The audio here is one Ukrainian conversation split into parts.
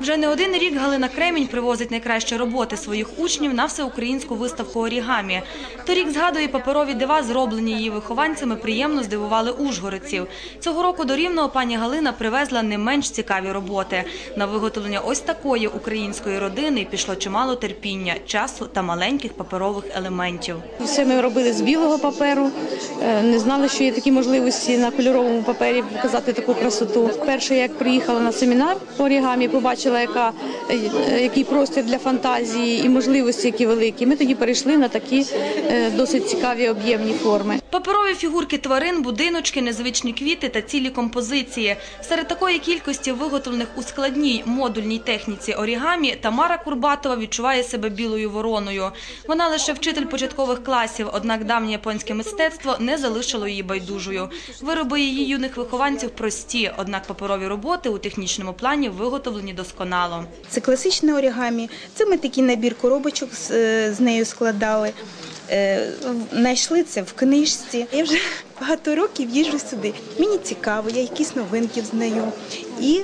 Вже не один рік Галина Кремінь привозить найкращі роботи своїх учнів на всеукраїнську виставку орігамі. Торік, згадує, паперові дива, зроблені її вихованцями, приємно здивували ужгородців. Цього року до Рівного пані Галина привезла не менш цікаві роботи. На виготовлення ось такої української родини пішло чимало терпіння, часу та маленьких паперових елементів. Все ми робили з білого паперу. Е, Не знали, що є такі можливості на кольоровому папері показати таку красоту. Перше, як приїхала на семінар орігамі, побачила, яка, е, який простір для фантазії і можливості, які великі. Ми тоді перейшли на такі е, досить цікаві об'ємні форми. Паперові фігурки тварин, будиночки, незвичні квіти та цілі композиції. Серед такої кількості виготовлених у складній модульній техніці орігамі Тамара Курбатова відчуває себе білою вороною. Вона лише вчитель початкових класів, однак давнє японське мистецтво не залишило її байдужою. Вироби її юних вихованців прості, однак паперові роботи у технічному плані виготовлені досконало. Це класичне орігамі. Це ми такий набір коробочок з, е, нею складали. Е, Знайшли це в книжці. Я вже багато років їжджу сюди. Мені цікаво, я якісь новинки знаю. і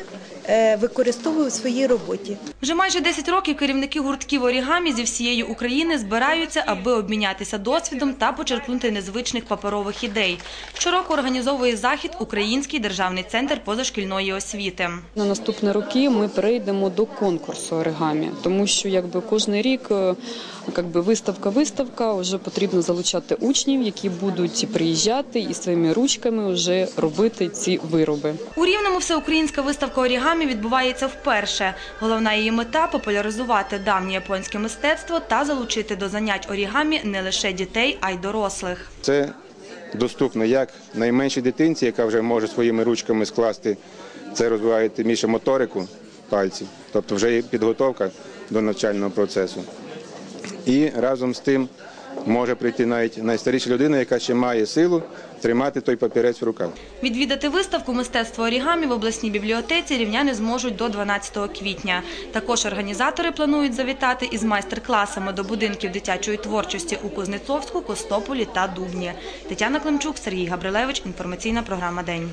е, використовую в своїй роботі. Вже майже 10 років керівники гуртків орігамі зі всієї України збираються, аби обмінятися досвідом та почерпнути незвичних паперових ідей. Щороку організовує захід Український державний центр позашкільної освіти. На наступні роки ми перейдемо до конкурсу оригамі, тому що якби кожен рік е, якби виставка-виставка, вже потрібно залучати учнів, які будуть приїжджати і своїми ручками вже робити ці вироби. У Рівному всеукраїнська виставка орігамі відбувається вперше. Головна її мета – популяризувати давнє японське мистецтво та залучити до занять орігамі не лише дітей, а й дорослих. Це доступно як найменшій дитинці, яка вже може своїми ручками скласти, це розвиває більше моторику пальців, тобто вже є підготовка до навчального процесу. І разом з тим може прийти навіть найстаріша людина, яка ще має силу тримати той папірець в руках. Відвідати виставку мистецтво орігамі в обласній бібліотеці рівняни зможуть до 12 квітня. Також організатори планують завітати із майстер-класами до будинків дитячої творчості у Кузнецовську, Костополі та Дубні. Тетяна Климчук, Сергій Габрилевич. Інформаційна програма День.